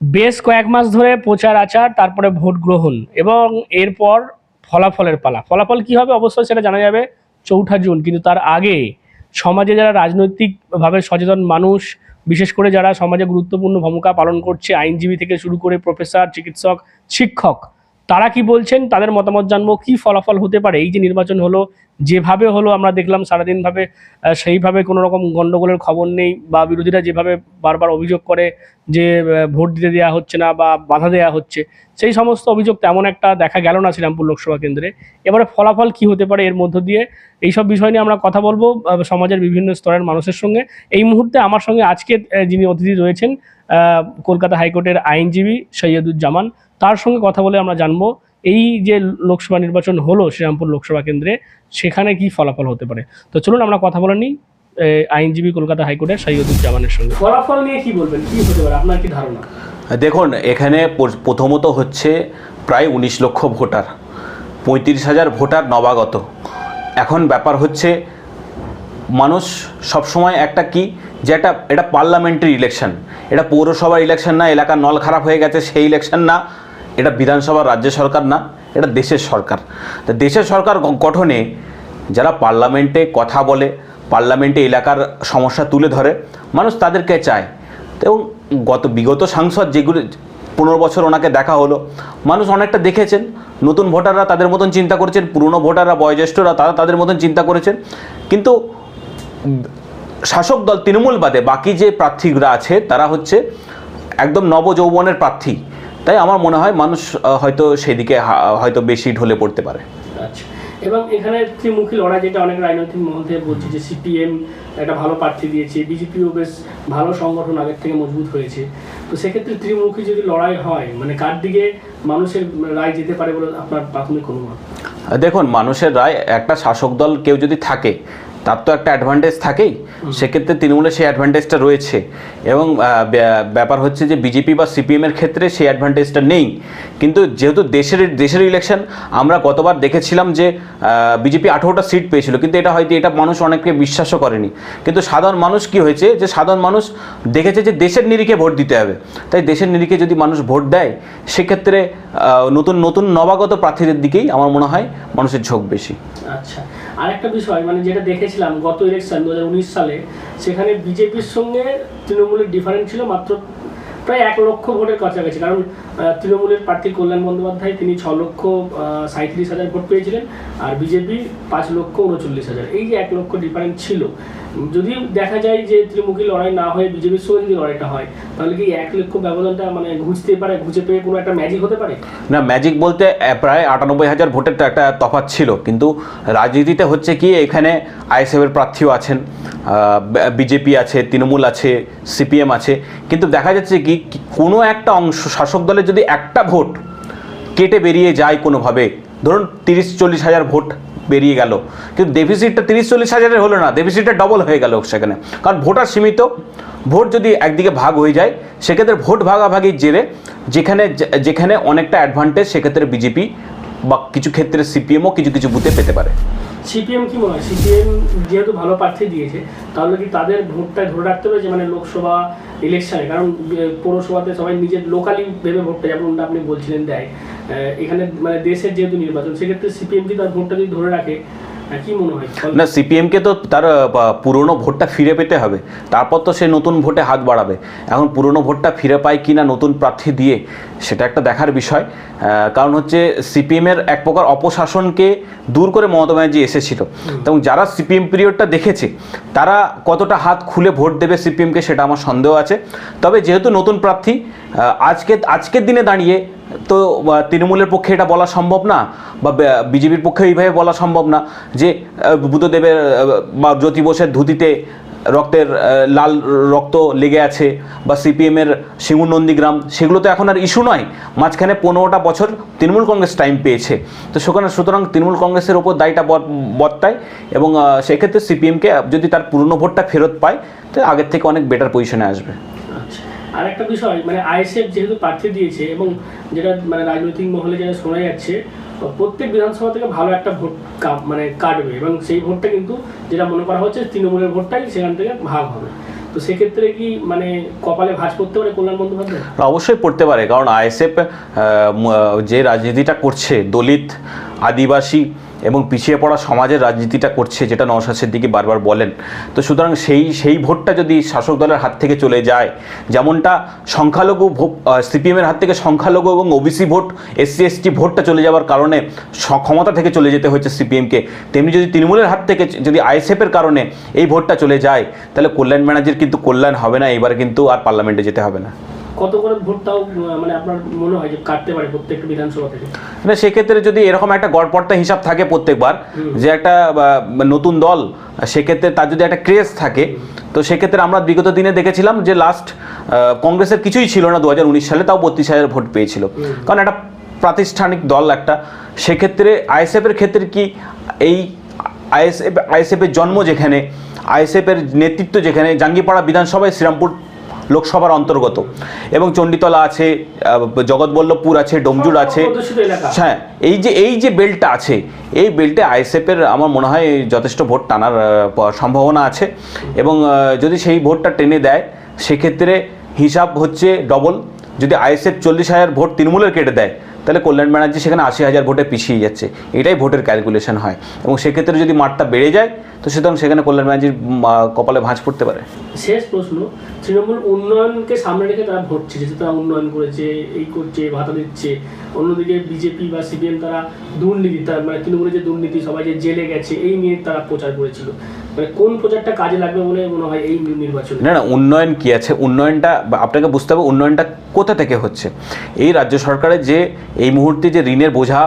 বেশ কয়েক মাস ধরে প্রচার, আচার, তারপরে ভোট গ্রহণ এবং এরপর ফলাফলের পালা। ফলাফল কি হবে অবশ্যই সেটা জানা যাবে চৌঠা জুন, কিন্তু তার আগে সমাজে যারা রাজনৈতিকভাবে সচেতন মানুষ, বিশেষ করে যারা সমাজে গুরুত্বপূর্ণ ভূমিকা পালন করছে, আইনজীবী থেকে শুরু করে প্রফেসর, চিকিৎসক, শিক্ষক, তারা কি বলছেন, তাদের মতামত জানব, কি ফলাফল হতে পারে? এই যে নির্বাচন হলো যেভাবে হলো আমরা দেখলাম, সারাদিনভাবে সেইভাবে কোনো রকম গণ্ডগোলের খবর নেই বা বিরোধীরা যেভাবে বারবার অভিযোগ করে যে ভোট দিতে দেওয়া হচ্ছে না বা বাধা দেওয়া হচ্ছে, সেই সমস্ত অভিযোগ তেমন একটা দেখা গেল না শ্রীরামপুর লোকসভা কেন্দ্রে। এবারে ফলাফল কি হতে পারে এর মধ্য দিয়ে এইসব বিষয় নিয়ে আমরা কথা বলব সমাজের বিভিন্ন স্তরের মানুষের সঙ্গে। এই মুহূর্তে আমার সঙ্গে আজকে যিনি অতিথি রয়েছেন কলকাতা হাইকোর্টের আইনজীবী সৈয়দুজ্জামান, তার সঙ্গে কথা বলে আমরা জানব এই যে লোকসভা নির্বাচন হলো শ্রীরামপুর লোকসভা কেন্দ্রে, সেখানে কি ফলাফল হতে পারে? তো চলুন আমরা কথা বলে নিই আইনজীবী কলকাতা হাইকোর্টের সৈয়দুজ্জামানের সঙ্গে। ফলাফল নিয়ে কি বলবেন? কি হতে পারে? আপনার কি ধারণা? দেখুন, এখানে প্রথমত হচ্ছে প্রায় উনিশ লক্ষ ভোটার, পঁয়ত্রিশ হাজার ভোটার নবাগত। এখন ব্যাপার হচ্ছে, মানুষ সবসময় একটা কি, যে একটা, এটা পার্লামেন্টারি ইলেকশন। এটা পৌরসভার ইলেকশন না, এলাকার নল খারাপ হয়ে গেছে, সেই ইলেকশন না এটা বিধানসভা রাজ্য সরকার না, এটা দেশের সরকার। তা দেশের সরকার গঠনে যারা পার্লামেন্টে কথা বলে, পার্লামেন্টে এলাকার সমস্যা তুলে ধরে, মানুষ তাদেরকে চায়। এবং গত বিগত সাংসদ যেগুলো, পনেরো বছর ওনাকে দেখা হলো, মানুষ অনেকটা দেখেছেন। নতুন ভোটাররা তাদের মতন চিন্তা করেছেন, পুরনো ভোটাররা, বয়োজ্যেষ্ঠরা তারা তাদের মতন চিন্তা করেছেন। কিন্তু শাসক দল তৃণমূল বাদে বাকি যে প্রার্থীরা আছে, তারা হচ্ছে একদম নবযৌবনের প্রার্থী। তাই আমার মনে হয় মানুষ হয়তো সেদিকে হয়তো বেশি ঢলে পড়তে পারে। আচ্ছা। এবং এখানে ত্রিমুখী লড়াই যেটা অনেক রাজনৈতিক মহল থেকে বলছে যে সিপিএম একটা ভালো প্রার্থী দিয়েছে বিজেপিও বেশ ভালো সংগঠন আগের থেকে মজবুত হয়েছে। তো সেক্ষেত্রে ত্রিমুখী যদি লড়াই হয় মানে কার দিকে মানুষের রায় যেতে পারে বলে আপনার প্রাথমিক অনুমান? দেখুন মানুষের রায় একটা শাসক দল কেউ যদি থাকে তার তো একটা অ্যাডভান্টেজ থাকেই। সেক্ষেত্রে তৃণমূলের সেই অ্যাডভান্টেজটা রয়েছে। এবং ব্যাপার হচ্ছে যে বিজেপি বা সিপিএমের ক্ষেত্রে সেই অ্যাডভান্টেজটা নেই। কিন্তু যেহেতু দেশের দেশের ইলেকশন আমরা গতবার দেখেছিলাম যে বিজেপি আঠেরোটা সিট পেয়েছিল। কিন্তু এটা হয়তো এটা মানুষ অনেকে বিশ্বাসও করেনি। কিন্তু সাধারণ মানুষ কি হয়েছে যে সাধারণ মানুষ দেখেছে যে দেশের নিরিখে ভোট দিতে হবে। তাই দেশের নিরিখে যদি মানুষ ভোট দেয় সেক্ষেত্রে নতুন নতুন নবাগত প্রার্থীদের দিকেই আমার মনে হয় মানুষের ঝোঁক বেশি। আচ্ছা। আরেকটা বিষয় মানে যেটা দেখেছিলাম গত ইলেকশন দু হাজার উনিশ সালে, সেখানে বিজেপির সঙ্গে তৃণমূলের ডিফারেন্স ছিল মাত্র প্রায় এক লক্ষ ভোটের কাছাকাছি। কারণ তৃণমূলের প্রার্থী কল্যাণ বন্দ্যোপাধ্যায়, তিনি ছ লক্ষ সাঁত্রিশ হাজার ভোট পেয়েছিলেন আর বিজেপি পাঁচ লক্ষ উনচল্লিশ হাজার। এই যে এক লক্ষ ডিফারেন্স ছিল যদি দেখা যায় যে ত্রিমুখী লড়াই না হয়ে বিজেপির সঙ্গে যদি লড়াইটা হয়, তাহলে কি এক লক্ষ ব্যবধানটা মানে ঘুচতে পারে, ঘুচে পেয়ে কোনো একটা ম্যাজিক হতে পারে? না ম্যাজিক বলতে প্রায় আটানব্বই হাজার ভোটের তো একটা তফাৎ ছিল। কিন্তু রাজনীতিতে হচ্ছে কি, এখানে আইএসএফের প্রার্থীও আছেন বিজেপি আছে, তৃণমূল আছে, সিপিএম আছে। কিন্তু দেখা যাচ্ছে কি কোনো একটা অংশ, শাসক দলের যদি একটা ভোট কেটে বেরিয়ে যায় কোনোভাবে, ধরুন তিরিশ চল্লিশ হাজার ভোট বেরিয়ে গেল, কিন্তু ডেফিসিটটা তিরিশ চল্লিশ হাজারের হলো না ডেফিসিটটা ডবল হয়ে গেল সেখানে। কারণ ভোটার সীমিত, ভোট যদি একদিকে ভাগ হয়ে যায়, সেক্ষেত্রে ভোট ভাগাভাগির জেরে যেখানে যেখানে অনেকটা অ্যাডভান্টেজ সেক্ষেত্রে বিজেপি বা কিছু ক্ষেত্রে সিপিএমও কিছু কিছু বুথে পেতে পারে। সিপিএম কি মনে হয়? সিপিএম যেহেতু ভালো প্রার্থী দিয়েছে, তাহলে কি তাদের ভোটটা ধরে রাখতে হবে যে মানে লোকসভা ইলেকশনে কারণ পৌরসভাতে সবাই নিজের লোকালি ভেবে ভোটটা যেমনটা আপনি বলছিলেন দেয়। এখানে মানে দেশের যেহেতু নির্বাচন, সেক্ষেত্রে সিপিএম কি তার ভোটটা যদি ধরে রাখে না সিপিএমকে তো তার পুরনো ভোটটা ফিরে পেতে হবে। তারপর তো সে নতুন ভোটে হাত বাড়াবে। এখন পুরনো ভোটটা ফিরে পায় কি না নতুন প্রার্থী দিয়ে সেটা একটা দেখার বিষয়। কারণ হচ্ছে সিপিএমের এক প্রকার অপশাসনকে দূর করে মমতা ব্যানার্জি এসেছিল। এবং যারা সিপিএম পিরিয়ডটা দেখেছে তারা কতটা হাত খুলে ভোট দেবে সিপিএমকে সেটা আমার সন্দেহ আছে। তবে যেহেতু নতুন প্রার্থী আজকে আজকের দিনে দাঁড়িয়ে তো তৃণমূলের পক্ষে এটা বলা সম্ভব না বা বিজেপির পক্ষে এইভাবে বলা সম্ভব না যে বুদ্ধদেবের বা জ্যোতি বোসের ধুতিতে রক্তের লাল রক্ত লেগে আছে বা সিপিএমের সিঙ্গুর নন্দীগ্রাম সেগুলো তো এখন আর ইস্যু নয়। মাঝখানে পনেরোটা বছর তৃণমূল কংগ্রেস টাইম পেয়েছে। তো সেখানে সুতরাং তৃণমূল কংগ্রেসের ওপর দায়টা বর- বর্তায় এবং সেক্ষেত্রে সিপিএমকে যদি তার পুরনো ভোটটা ফেরত পায়, তো আগের থেকে অনেক বেটার পজিশনে আসবে। আর একটা বিষয় মানে আইএসএফ যেহেতু প্রার্থী দিয়েছে এবং যেটা মানে রাজনৈতিক মহলে যেটা শোনা যাচ্ছে প্রত্যেক বিধানসভা থেকে ভালো একটা ভোট মানে কাটবে এবং সেই ভোটটা কিন্তু যেটা মনে করা হচ্ছে তৃণমূলের ভোটটাই সেখান থেকে ভাগ হবে। তো সেক্ষেত্রে কি মানে কপালে ভাঁজ পড়তে পারে কল্যাণ বন্দ্যোপাধ্যায়? অবশ্যই পড়তে পারে, কারণ আইএসএফ যে রাজনীতিটা করছে, দলিত, আদিবাসী এবং পিছিয়ে পড়া সমাজের রাজনীতিটা করছে যেটা নওশাদ দিকে বারবার বলেন। তো সুতরাং সেই সেই ভোটটা যদি শাসক দলের হাত থেকে চলে যায়, যেমনটা সংখ্যালঘু সিপিএমের হাত থেকে সংখ্যালঘু এবং ওবিসি ভোট এসসি এসটি ভোটটা চলে যাওয়ার কারণে ক্ষমতা থেকে চলে যেতে হয়েছে সিপিএমকে। তেমনি যদি তৃণমূলের হাত থেকে যদি আইএসএফের কারণে এই ভোটটা চলে যায়, তাহলে কল্যাণ ব্যানার্জির কিন্তু কল্যাণ হবে না, এবার কিন্তু আর পার্লামেন্টে যেতে হবে না। কত করে ভোটটাও মানে আপনার মনে হয় যে কাটতে পারে প্রত্যেকটা বিধানসভা থেকে? মানে সেক্ষেত্রে যদি এরকম একটা গড়পড়তা হিসাব থাকে প্রত্যেকবার যে একটা নতুন দল সেক্ষেত্রে তার যদি একটা ক্রেজ থাকে তো সেক্ষেত্রে আমরা বিগত দিনে দেখেছিলাম যে লাস্ট কংগ্রেসের কিছুই ছিল না দু হাজার উনিশ সালে তাও বত্রিশ হাজার ভোট পেয়েছিল। কারণ একটা প্রাতিষ্ঠানিক দল একটা সেক্ষেত্রে আইএসএফের ক্ষেত্রে কি এই আইএসএফ আইএসএফের জন্ম যেখানে আইএসএফের নেতৃত্ব যেখানে জাঙ্গিপাড়া বিধানসভায় শ্রীরামপুর লোকসভার অন্তর্গত। এবং চণ্ডীতলা আছে জগৎবল্লভপুর আছে ডোমজুর আছে। হ্যাঁ এই যে এই যে বেল্টটা আছে এই বেল্টে আইএসএফের আমার মনে হয় যথেষ্ট ভোট টানার সম্ভাবনা আছে। এবং যদি সেই ভোটটা টেনে দেয় সেক্ষেত্রে হিসাব হচ্ছে ডবল। যদি আইএসএফ চল্লিশ হাজার ভোট তৃণমূলের কেটে দেয় তাহলে কল্যাণ ব্যানার্জি সেখানে আশি হাজার ভোটে পিছিয়ে যাচ্ছে। এটাই ভোটের ক্যালকুলেশন হয়। এবং সেক্ষেত্রে যদি মাঠটা বেড়ে যায় তো সুতরাং সেখানে কল্যাণ ব্যানার্জির কপালে ভাঁজ পড়তে পারে। শেষ প্রশ্ন, তৃণমূল উন্নয়নকে সামনে রেখে তারা ভোট চেয়েছে তারা উন্নয়ন করেছে, এই করছে, ভাতা দিচ্ছে। অন্যদিকে বিজেপি বা সিপিএম তারা দুর্নীতি, তার মানে তৃণমূলের যে দুর্নীতি, সবাই যে জেলে গেছে, এই নিয়ে তারা প্রচার করেছিল। মানে কোন প্রচারটা কাজে লাগবে বলে মনে হয় এই নির্বাচনে? না উন্নয়ন কি আছে? উন্নয়নটা আপনাকে বুঝতে হবে উন্নয়নটা কোথা থেকে হচ্ছে? এই রাজ্য সরকারের যে, এই মুহূর্তে যে ঋণের বোঝা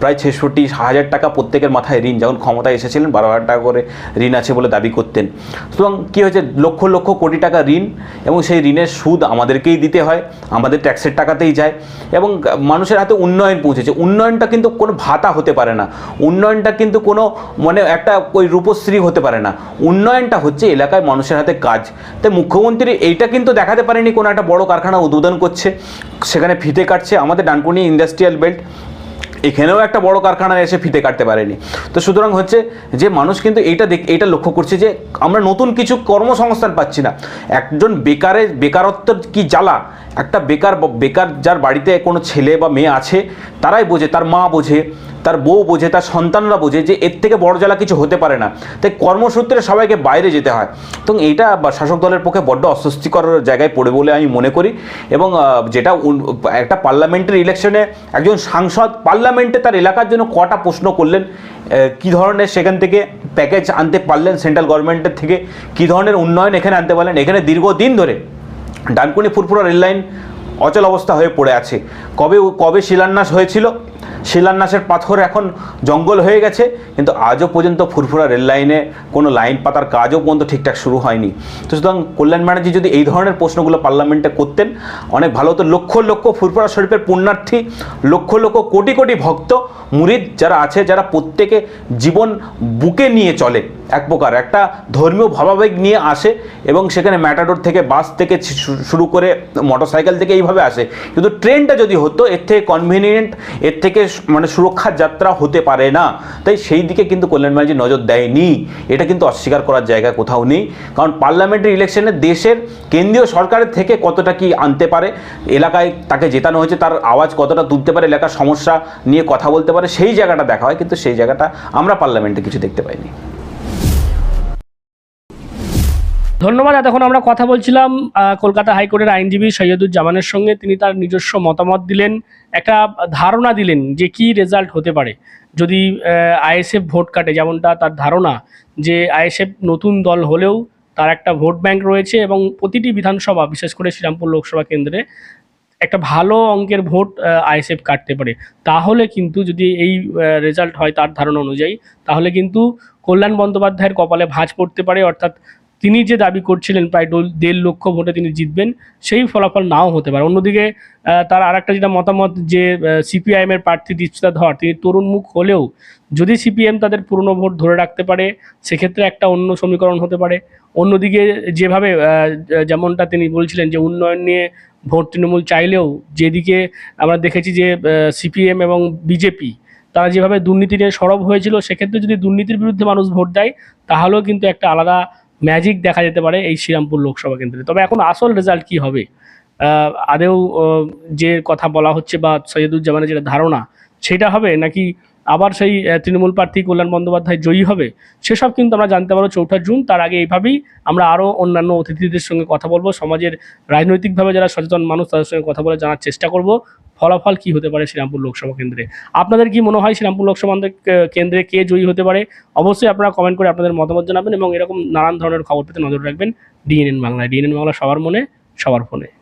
প্রায় ছেষট্টি হাজার টাকা প্রত্যেকের মাথায় ঋণ, যখন ক্ষমতায় এসেছিলেন বারো হাজার টাকা করে ঋণ আছে বলে দাবি করতেন। সুতরাং কী হয়েছে? লক্ষ লক্ষ কোটি টাকা ঋণ এবং সেই ঋণের সুদ আমাদেরকেই দিতে হয়, আমাদের ট্যাক্সের টাকাতেই যায় এবং মানুষের হাতে উন্নয়ন পৌঁছেছে। উন্নয়নটা কিন্তু কোনো ভাতা হতে পারে না। উন্নয়নটা কিন্তু কোনো মানে একটা ওই রূপশ্রী হতে পারে না। উন্নয়নটা হচ্ছে এলাকায় মানুষের হাতে কাজ। তাই মুখ্যমন্ত্রী এইটা কিন্তু দেখাতে পারেনি, কোনো একটা বড় কারখানা উদ্বোধন করছে, সেখানে ফিতে কাটছে আমাদের ডানকুনি ইন্ডাস্ট্রিয়াল বেল্ট। এখানেও একটা বড় কারখানা এসে ফিতে কাটতে পারেনি। তো সুতরাং হচ্ছে যে মানুষ কিন্তু এইটা দেখ, এইটা লক্ষ্য করছে যে আমরা নতুন কিছু কর্মসংস্থান পাচ্ছি না। একজন বেকারের বেকারত্বের কি জ্বালা? একটা বেকার বেকার যার বাড়িতে কোনো ছেলে বা মেয়ে আছে, তারাই বোঝে, তার মা বোঝে। তার বউ বোঝে, তার সন্তানরা বোঝে যে এর থেকে বড় জ্বালা কিছু হতে পারে না। তাই কর্মসূত্রে সবাইকে বাইরে যেতে হয়। তো এইটা শাসক দলের পক্ষে বড্ড অস্বস্তিকর জায়গায় পড়ে বলে আমি মনে করি। এবং যেটা একটা পার্লামেন্টারি ইলেকশনে একজন সাংসদ পার্লামেন্টে তার এলাকার জন্য কটা প্রশ্ন করলেন কি ধরনের সেখান থেকে প্যাকেজ আনতে পারলেন সেন্ট্রাল গভর্নমেন্টের থেকে, কি ধরনের উন্নয়ন এখানে আনতে পারলেন? এখানে দীর্ঘদিন ধরে ডানকুনি ফুরফুরা রেল লাইন অচল অবস্থা হয়ে পড়ে আছে। কবে কবে শিলান্যাস হয়েছিল শিলান্যাসের পাথর এখন জঙ্গল হয়ে গেছে, কিন্তু আজও পর্যন্ত ফুরফুরা রেল লাইনে কোনো লাইন পাতার কাজও পর্যন্ত ঠিকঠাক শুরু হয়নি। তো সুতরাং কল্যাণ ব্যানার্জি যদি এই ধরনের প্রশ্নগুলো পার্লামেন্টে করতেন, অনেক ভালো হতো। লক্ষ লক্ষ ফুরফুরা শরীফের পুণ্যার্থী, লক্ষ লক্ষ কোটি কোটি ভক্ত, মুরিদ যারা আছে, যারা প্রত্যেকে জীবন বুকে নিয়ে চলে। এক প্রকার। একটা ধর্মীয় ভাবাবেগ নিয়ে আসে এবং সেখানে ম্যাটাডোর থেকে বাস থেকে শুরু করে মোটরসাইকেল থেকে এইভাবে আসে। কিন্তু ট্রেনটা যদি হতো, এর থেকে কনভিনিয়েন্ট এর থেকে মানে সুরক্ষার যাত্রা হতে পারে না। তাই সেই দিকে কিন্তু কল্যাণ ব্যানার্জি নজর দেয়নি। এটা কিন্তু অস্বীকার করার জায়গা কোথাও নেই। কারণ পার্লামেন্টারি ইলেকশনে দেশের কেন্দ্রীয় সরকারের থেকে কতটা কি আনতে পারে, এলাকায় তাকে জেতানো হয়েছে, তার আওয়াজ কতটা তুলতে পারে, এলাকার সমস্যা নিয়ে কথা বলতে পারে, সেই জায়গাটা দেখা হয়। কিন্তু সেই জায়গাটা আমরা পার্লামেন্টে কিছু দেখতে পাইনি। ধন্যবাদ। এতক্ষণ আমরা কথা বলছিলাম কলকাতা হাইকোর্টের আইনজীবী সৈয়দুর জামানের সঙ্গে। তিনি তার নিজস্ব মতামত দিলেন, একটা ধারণা দিলেন যে কি রেজাল্ট হতে পারে। যদি আইএসএফ ভোট কাটে, যেমনটা তার ধারণা যে আইএসএফ নতুন দল হলেও তার একটা ভোট ব্যাংক রয়েছে এবং প্রতিটি বিধানসভা, বিশেষ করে শ্রীরামপুর লোকসভা কেন্দ্রে, একটা ভালো অঙ্কের ভোট আইএসএফ কাটতে পারে। তাহলে কিন্তু যদি এই রেজাল্ট হয় তার ধারণা অনুযায়ী, তাহলে কিন্তু কল্যাণ বন্দ্যোপাধ্যায়ের কপালে ভাঁজ পড়তে পারে। অর্থাৎ তিনি যে দাবি করছিলেন প্রায় দেড় লক্ষ ভোটে তিনি জিতবেন, সেই ফলাফল নাও হতে পারে। অন্যদিকে তার আর একটা যেটা মতামত যে সিপিআইএম এর প্রার্থী দীপশিতা ধর, তিনি তরুণ মুখ হলেও যদি সিপিএম তাদের পুরনো ভোট ধরে রাখতে পারে, সেক্ষেত্রে একটা অন্য সমীকরণ হতে পারে। অন্যদিকে, যেভাবে যেমনটা তিনি বলছিলেন যে, উন্নয়ন নিয়ে ভোট তৃণমূল চাইলেও যেদিকে আমরা দেখেছি যে সিপিএম এবং বিজেপি, তারা যেভাবে দুর্নীতি নিয়ে সরব হয়েছিল, সেক্ষেত্রে যদি দুর্নীতির বিরুদ্ধে মানুষ ভোট দেয়, তাহলেও কিন্তু একটা আলাদা ম্যাজিক দেখা যেতে পারে এই শ্রীরামপুর লোকসভা কেন্দ্রে। তবে এখন আসল রেজাল্ট কি হবে? আদেও যে কথা বলা হচ্ছে বা সৈয়দুজ্জামানের যেটা ধারণা, সেটা হবে নাকি আবার সেই তৃণমূল প্রার্থী কল্যাণ বন্দ্যোপাধ্যায় জয়ী হবে, সেসব কিন্তু আমরা জানতে পারব চৌঠা জুন। তার আগে এইভাবেই আমরা আরও অন্যান্য অতিথিদের সঙ্গে কথা বলব। সমাজের রাজনৈতিকভাবে যারা সচেতন মানুষ, তাদের সঙ্গে কথা বলে জানার চেষ্টা করব। ফলাফল কি হতে পারে শ্রীরামপুর লোকসভা কেন্দ্রে? আপনাদের কি মনে হয় শ্রীরামপুর লোকসভা কেন্দ্রে- কে জয়ী হতে পারে? অবশ্যই আপনারা কমেন্ট করে আপনাদের মতামত জানাবেন এবং এরকম নানান ধরনের খবর পেতে নজর রাখবেন। ডিএনএন বাংলায় ডিএনএন বাংলা সবার মনে, সবার ফোনে।